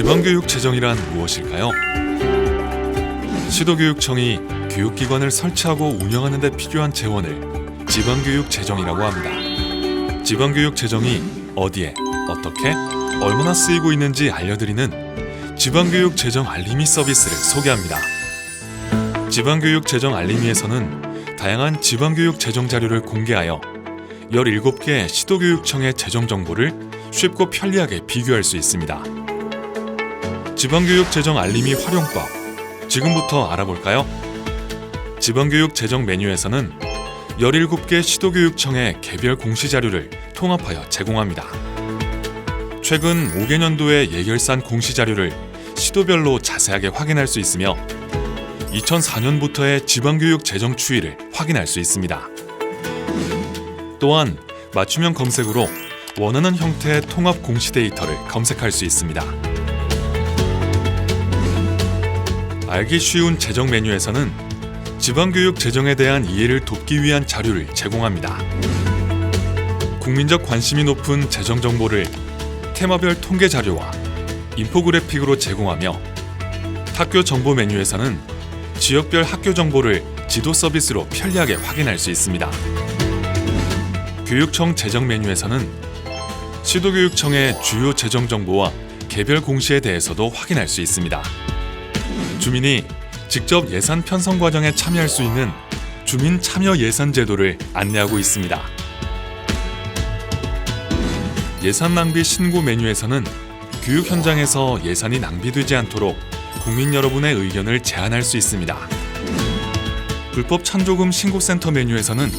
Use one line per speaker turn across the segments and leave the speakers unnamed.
지방교육 재정이란 무엇일까요? 시도교육청이 교육기관을 설치하고 운영하는 데 필요한 재원을 지방교육 재정이라고 합니다. 지방교육 재정이 어디에, 어떻게, 얼마나 쓰이고 있는지 알려드리는 지방교육 재정 알림이 서비스를 소개합니다. 지방교육 재정 알림이에서는 다양한 지방교육 재정 자료를 공개하여 17개 시도교육청의 재정 정보를 쉽고 편리하게 비교할 수 있습니다. 지방교육 재정 알림이 활용법 지금부터 알아볼까요? 지방교육 재정 메뉴에서는 17개 시도교육청의 개별 공시 자료를 통합하여 제공합니다. 최근 5개년도의 예결산 공시 자료를 시도별로 자세하게 확인할 수 있으며 2004년부터의 지방교육 재정 추이를 확인할 수 있습니다. 또한 맞춤형 검색으로 원하는 형태의 통합 공시 데이터를 검색할 수 있습니다. 알기 쉬운 재정 메뉴에서는 지방교육 재정에 대한 이해를 돕기 위한 자료를 제공합니다. 국민적 관심이 높은 재정 정보를 테마별 통계 자료와 인포그래픽으로 제공하며 학교 정보 메뉴에서는 지역별 학교 정보를 지도 서비스로 편리하게 확인할 수 있습니다. 교육청 재정 메뉴에서는 시도교육청의 주요 재정 정보와 개별 공시에 대해서도 확인할 수 있습니다. 주민이 직접 예산 편성 과정에 참여할 수 있는 주민 참여 예산 제도를 안내하고 있습니다. 예산 낭비 신고 메뉴에서는 교육 현장에서 예산이 낭비되지 않도록 국민 여러분의 의견을 제안할 수 있습니다. 불법 찬조금 신고센터 메뉴에서는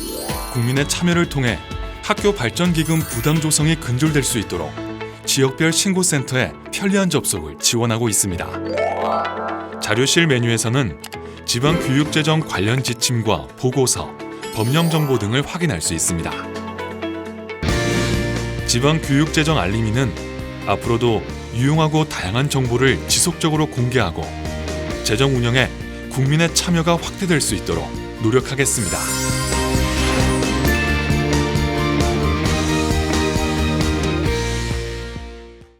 국민의 참여를 통해 학교 발전 기금 부담 조성이 근절될 수 있도록 지역별 신고센터에 편리한 접속을 지원하고 있습니다. 자료실 메뉴에서는 지방 교육재정 관련 지침과 보고서, 법령 정보 등을 확인할 수 있습니다. 지방 교육재정 알림이는 앞으로도 유용하고 다양한 정보를 지속적으로 공개하고 재정 운영에 국민의 참여가 확대될 수 있도록 노력하겠습니다.